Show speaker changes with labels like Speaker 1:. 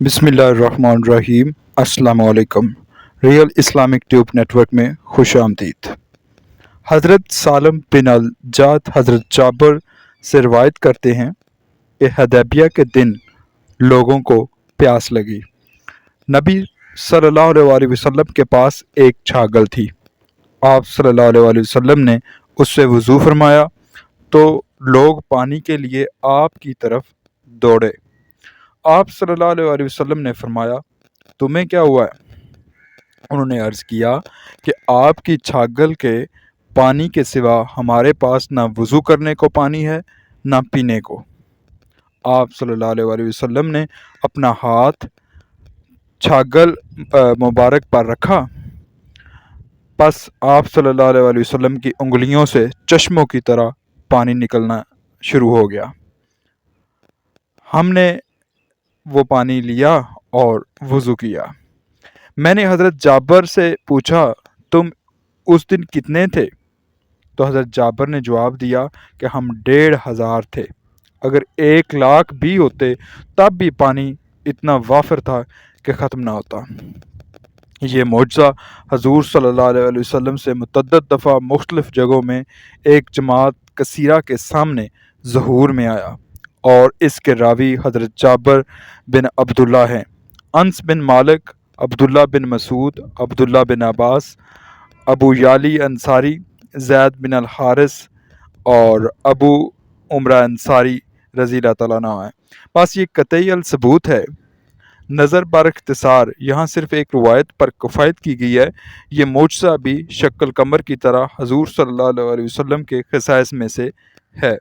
Speaker 1: بسم اللہ الرحمن الرحیم السلام علیکم real Islamic tube network میں خوش آمدید. حضرت سالم بن الجاد حضرت جابر سے روایت کرتے ہیں کہ حدیبیہ کے دن لوگوں کو پیاس لگی۔ نبی صلی اللہ علیہ وآلہ وسلم کے پاس ایک چھاگل تھی۔ آپ صلی اللہ علیہ وآلہ وسلم نے اس سے وضو فرمایا تو لوگ پانی کے لیے آپ کی طرف دوڑے۔ آپ صلی اللہ علیہ وآلہ وسلم نے فرمایا، تمہیں کیا ہوا ہے؟ انہوں نے عرض کیا کہ آپ کی چھاگل کے پانی کے سوا ہمارے پاس نہ وضو کرنے کو پانی ہے، نہ پینے کو۔ آپ صلی اللہ علیہ وآلہ وسلم نے اپنا ہاتھ چھاگل مبارک پر رکھا۔ پس آپ صلی اللہ علیہ وآلہ وسلم کی انگلیوں سے چشموں کی طرح پانی نکلنا شروع ہو گیا۔ ہم نے وہ پانی لیا اور وضو کیا۔ میں نے حضرت جابر سے پوچھا، تم اس دن کتنے تھے؟ تو حضرت جابر نے جواب دیا کہ ہم ڈیڑھ ہزار تھے۔ اگر ایک لاکھ بھی ہوتے، تب بھی پانی اتنا وافر تھا کہ ختم نہ ہوتا۔ یہ معجزہ حضور صلی اللہ علیہ وسلم سے متعدد دفعہ مختلف جگہوں میں ایک جماعت کثیرہ کے سامنے ظہور میں آیا۔ اور اس کے راوی حضرت جابر بن عبداللہ ہیں۔ انس بن مالک، عبداللہ بن مسعود، عبداللہ بن عباس، ابو یالی انصاری، زید بن الحارث اور ابو عمرہ انصاری رضی اللہ تعالیٰ عنہ ہیں۔ بس یہ قطعی الثبوت ہے۔ نظر بر اختصار، یہاں صرف ایک روایت پر کفایت کی گئی ہے۔ یہ معجزہ بھی شکل کمر کی طرح حضور صلی اللہ علیہ وسلم کے خصائص میں سے ہے۔